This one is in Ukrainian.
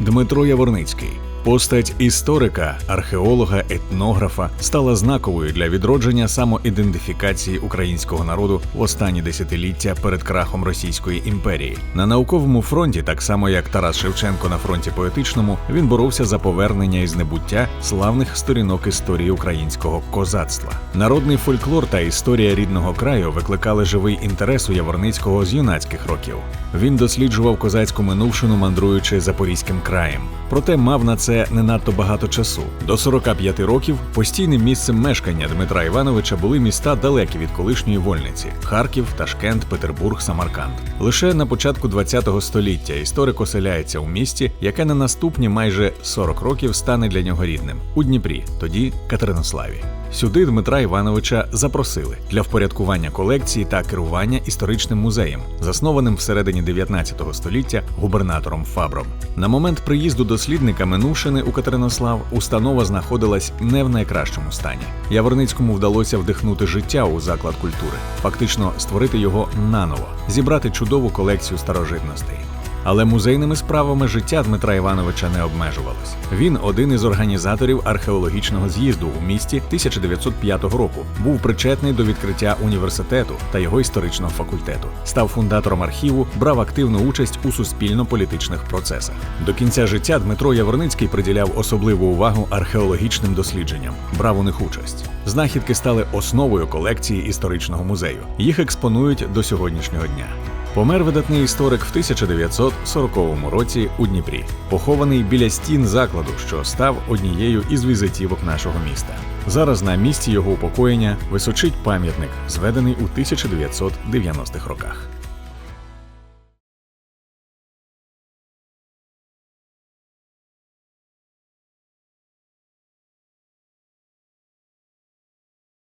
Дмитро Яворницький. Постать історика, археолога, етнографа стала знаковою для відродження самоідентифікації українського народу в останні десятиліття перед крахом Російської імперії. На науковому фронті, так само як Тарас Шевченко на фронті поетичному, він боровся за повернення із небуття славних сторінок історії українського козацтва. Народний фольклор та історія рідного краю викликали живий інтерес у Яворницького з юнацьких років. Він досліджував козацьку минувшину, мандруючи Запорізьким краєм. Проте мав на це не надто багато часу. До 45 років постійним місцем мешкання Дмитра Івановича були міста далекі від колишньої вольниці: Харків, Ташкент, Петербург, Самарканд. Лише на початку ХХ століття історик оселяється у місті, яке на наступні майже 40 років стане для нього рідним у Дніпрі, тоді Катеринославі. Сюди Дмитра Івановича запросили для впорядкування колекції та керування історичним музеєм, заснованим всередині 19 століття губернатором Фабром. На момент приїзду дослідника Минувшини у Катеринослав установа знаходилась не в найкращому стані. Яворницькому вдалося вдихнути життя у заклад культури, фактично створити його наново, зібрати чудову колекцію старожитностей. Але музейними справами життя Дмитра Івановича не обмежувалось. Він один із організаторів археологічного з'їзду у місті 1905 року. Був причетний до відкриття університету та його історичного факультету. Став фундатором архіву, брав активну участь у суспільно-політичних процесах. До кінця життя Дмитро Яворницький приділяв особливу увагу археологічним дослідженням, брав у них участь. Знахідки стали основою колекції історичного музею. Їх експонують до сьогоднішнього дня. Помер видатний історик в 1940 році у Дніпрі, похований біля стін закладу, що став однією із візитівок нашого міста. Зараз на місці його упокоєння височить пам'ятник, зведений у 1990-х роках.